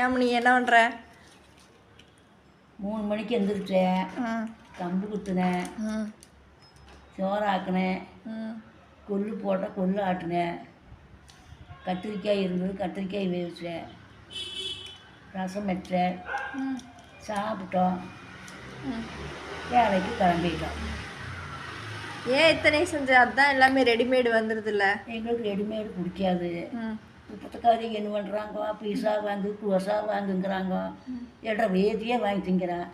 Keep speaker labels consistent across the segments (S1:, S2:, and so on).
S1: ஏன் நீ என்ன பண்ணுற
S2: மூணு மணிக்கு எந்திரிச்சேன்
S1: ம்
S2: கம்பு குத்துனேன் சோறாக்குனேன் கொள்ளு போட்டால் கொள்ளு ஆட்டினேன் கத்திரிக்காய் இருந்தது கத்திரிக்காய் வேவிச்சேன் ரசம் வச்சேன் சாப்பிட்டோம். வேலைக்கு கிளம்பிட்டோம்.
S1: ஏன் இத்தனை செஞ்ச? அதான் எல்லாமே ரெடிமேடு வந்துடுதுல்ல
S2: எங்களுக்கு ரெடிமேடு பிடிக்காது.
S1: ம்
S2: என்ன பண்ணுறாங்க பீஸா வாங்கு குவசா வாங்குங்கிறாங்க. என்ற வேதியே வாங்கி திங்கிறேன்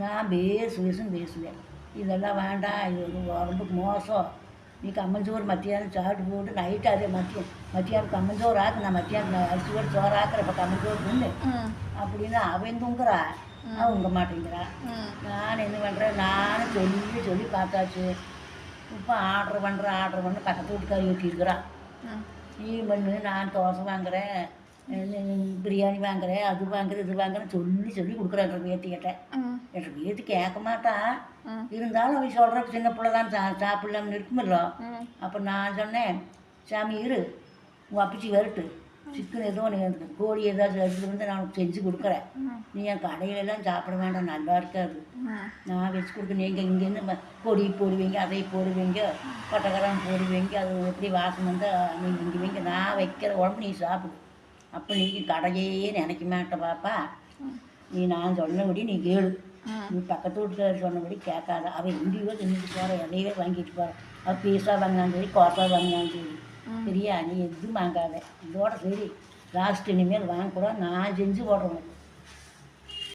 S2: நான் பேசு பேசுன்னு பேசுவேன். இதெல்லாம் வேண்டாம். இது உடம்புக்கு மோசம். நீ கம்மஞ்சோறு மத்தியானம் சாப்பிட்டு போட்டு நைட்டு அதே மத்தியம் மத்தியானம் கம்மஞ்சோறு ஆக்கு நான் மத்தியானம் அரிசி கூட சோறு ஆக்குறேன். இப்போ கம்மஞ்சோறு தின்னு. அப்படின்னு அவன் தூங்குறா. அவன் உங்க மாட்டேங்கிறா நான் என்ன பண்ணுறேன் நானும் சொல்லி சொல்லி பார்த்தாச்சு. இப்போ ஆர்டர் பண்ணுறேன் ஆர்டர் பண்ண பக்கத்து வீட்டுக்காரி ஊட்டியிருக்கிறான் நீ பண்ணு நான் தோசை வாங்குறேன் பிரியாணி வாங்குறேன் அது வாங்குறேன் இது வாங்குறேன் சொல்லி சொல்லி கொடுக்குறாங்க பேத்தி கேட்டேன்
S1: ம்
S2: என் பேத்தி கேட்க மாட்டான்
S1: ம்.
S2: இருந்தாலும் அவன் சொல்கிற சின்ன பிள்ளை தான் சா சாப்பிடலாம்னு இருக்குமில்ல. அப்போ நான் சொன்னேன் சாமி இரு. உங்கள் அப்பச்சி வரட்டு. சிக்கன் ஏதோ நீ எனக்கு கோழி ஏதாவது எடுத்துட்டு வந்து நான் உனக்கு செஞ்சு கொடுக்குறேன். நீ என் கடையிலெல்லாம் சாப்பிட வேண்டாம். நல்லா இருக்காது. நான் வச்சு கொடுக்க நீங்கள் இங்கேருந்து பொடி போடுவீங்க அதை போடுவீங்க பட்டக்கரம் போடுவீங்க அது எப்படி வாசம் வந்து நீங்கள் இங்கே வைங்க. நான் வைக்கிற உடம்பு நீ சாப்பிடு. அப்போ நீ கடையே நினைக்க மாட்ட பாப்பா. நீ நான் சொன்னபடி நீ கேளு. நீ பக்கத்து வீட்டுக்காரர் சொன்னபடி கேட்காத. அவன் எங்கேயோ தின்னுட்டு போகிற இடையில வாங்கிட்டு போகிற அவள் பீஸா வாங்கினாலும் சரி கோசா வாங்கினாலும் சரி சரியா? நீ எதுவும் வாங்காத. இதோட சரி. லாஸ்ட் இனிமேல் வாங்கக்கூடாது. நான் செஞ்சு போடுறேன் உனக்கு.